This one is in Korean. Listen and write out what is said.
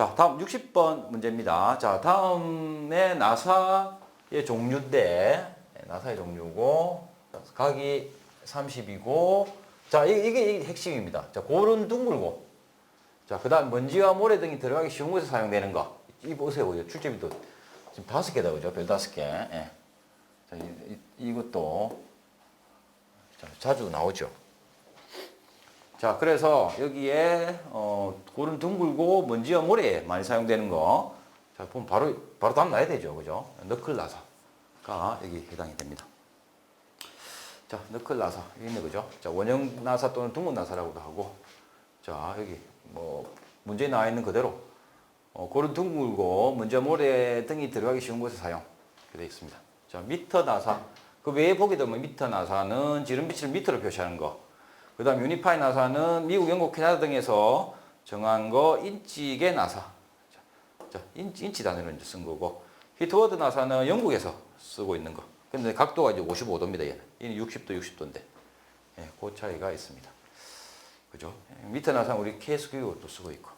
자, 다음 60번 문제입니다. 자, 다음에 나사의 종류인데, 네, 나사의 종류고, 자, 각이 30이고, 자, 이- 이게, 이게 핵심입니다. 자, 골은 둥글고, 자, 그 다음 먼지와 모래 등이 들어가기 쉬운 곳에 사용되는 거. 이 보세요. 출제비도 지금 다섯 개다, 그죠? 별 다섯 개. 예. 자, 이, 이, 것도 자, 자주 나오죠. 자, 그래서 여기에 어, 골은 둥글고 먼지와 모래에 많이 사용되는 거. 자, 보면 바로 바로 답 나야 되죠. 그죠? 너클 나사가 여기 해당이 됩니다. 자, 너클 나사. 여기 있네. 그죠? 자, 원형 나사 또는 둥근 나사라고도 하고. 자, 여기 뭐 문제에 나와 있는 그대로 어, 골은 둥글고 먼지와 모래 등이 들어가기 쉬운 곳에 사용. 되어 있습니다. 자, 미터 나사. 그 외에 보게 되면 미터 나사는 지름빛을 미터로 표시하는 거. 그 다음 유니파이 나사는 미국, 영국, 캐나다 등에서 정한 거 인치계 나사. 자, 자, 인치, 인치 단위로 이제 쓴 거고. 히트워드 나사는 영국에서 쓰고 있는 거. 근데 각도가 이제 55도입니다, 얘는. 얘는 60도, 60도인데. 예, 그 차이가 있습니다. 그죠? 미터 나사는 우리 KS 교육도 쓰고 있고.